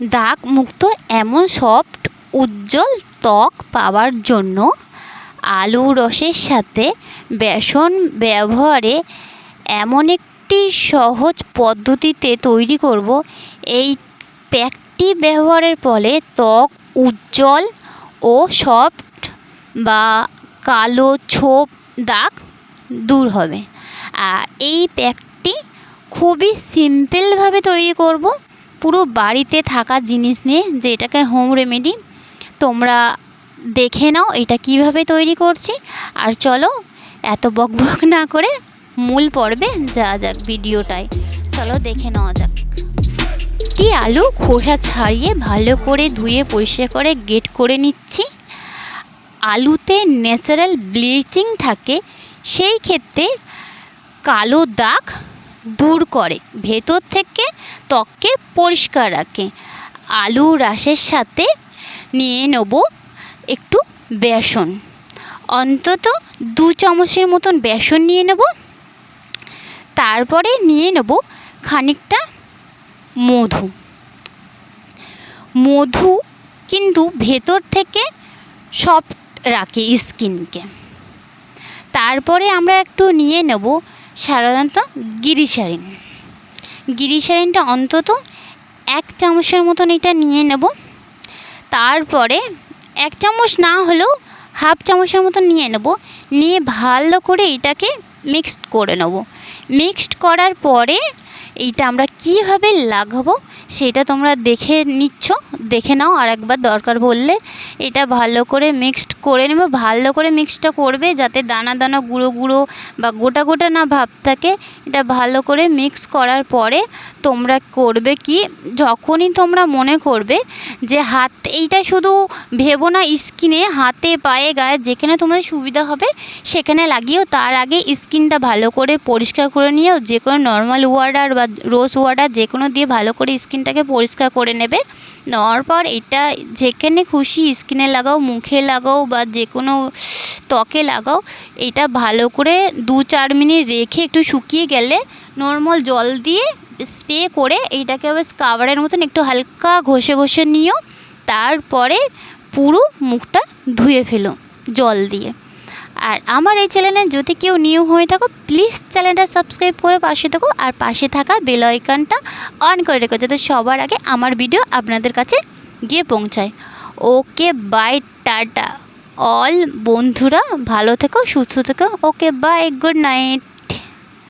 দাগ মুক্ত এমন সফট, উজ্জ্বল ত্বক পাওয়ার জন্য আলু রসের সাথে বেসন ব্যবহারে এমন একটি সহজ পদ্ধতিতে তৈরি করব। এই প্যাকটি ব্যবহারের ফলে ত্বক উজ্জ্বল ও সফট বা কালো ছোপ দাগ দূর হবে। আর এই প্যাকটি খুবই সিম্পলভাবে তৈরি করব। পুরো বাড়িতে থাকা জিনিস নিয়ে যে এটাকে হোম রেমেডি তোমরা দেখে নাও এটা কীভাবে তৈরি করছি। আর চলো এত বক বক না করে মূল পর্বে যা যাক ভিডিওটায়। চলো দেখে নেওয়া যাক। একটি আলু খোসা ছাড়িয়ে ভালো করে ধুয়ে পরিষ্কার করে গেট করে নিচ্ছি। আলুতে ন্যাচারাল ব্লিচিং থাকে, সেই ক্ষেত্রে কালো দাগ দূর করে। ভেতর থেকে ত্বককে পরিষ্কার রাখে। আলু রাসের সাথে নিয়ে নেব একটু বেসন। অন্তত দু চামচের মতন বেসন নিয়ে নেব। তারপরে নিয়ে নেব খানিকটা মধু। মধু কিন্তু ভেতর থেকে সফট রাখে স্কিনকে। তারপরে আমরা একটু নিয়ে নেব সাধারণত গিরিসারিন গিরিসারিনটা অন্তত এক চামচের মতন এটা নিয়ে নেব। তারপরে এক চামচ না হলেও হাফ চামচের মতন নিয়ে নেব। নিয়ে ভালো করে এটাকে মিক্সড করে নেব। মিক্সড করার পরে এইটা আমরা কীভাবে লাগাবো সেটা তোমরা দেখে নিচ্ছ, দেখে নাও আর একবার দরকার বললে এটা ভালো করে মিক্সড করে নেবে, ভালো করে মিক্সটা করবে যাতে দানা দানা গুঁড়ো গুঁড়ো বা গোটা গোটা না ভাব থাকে। এটা ভালো করে মিক্স করার পরে তোমরা করবে কি, যখনই তোমরা মনে করবে যে হাত, এইটা শুধু ভেবো না স্কিনে, হাতে, পায়ে, গায়ে যেখানে তোমাদের সুবিধা হবে সেখানে লাগিয়েও, তার আগে স্কিনটা ভালো করে পরিষ্কার করে নিয়েও, যে কোনো নর্মাল ওয়াটার বা রোজ ওয়াটার যে কোনো দিয়ে ভালো করে স্কিনটাকে পরিষ্কার করে নেবে। নেওয়ার পর এটা যেখানে খুশি স্কিনে লাগাও, মুখে লাগাও বা যে কোনো ত্বকে লাগাও, এটা ভালো করে দু চার মিনিট রেখে একটু শুকিয়ে গেলে নর্মাল জল দিয়ে স্প্রে করে এইটাকে আবার স্কাবারের মতন একটু হালকা ঘষে ঘষে নিও। তারপরে পুরো মুখটা ধুয়ে ফেলো জল দিয়ে। আর আমার এই চ্যানেলে যদি কেউ নিউ হয়ে থাকো প্লিজ চ্যানেলটা সাবস্ক্রাইব করে পাশে থাকো আর পাশে থাকা বেল আইকনটা অন করে রেখো যাতে সবার আগে আমার ভিডিও আপনাদের কাছে গিয়ে পৌঁছায়। Okay bye tata. অল বন্ধুরা, ভালো থেকো, সুস্থ থেকো। Okay bye good night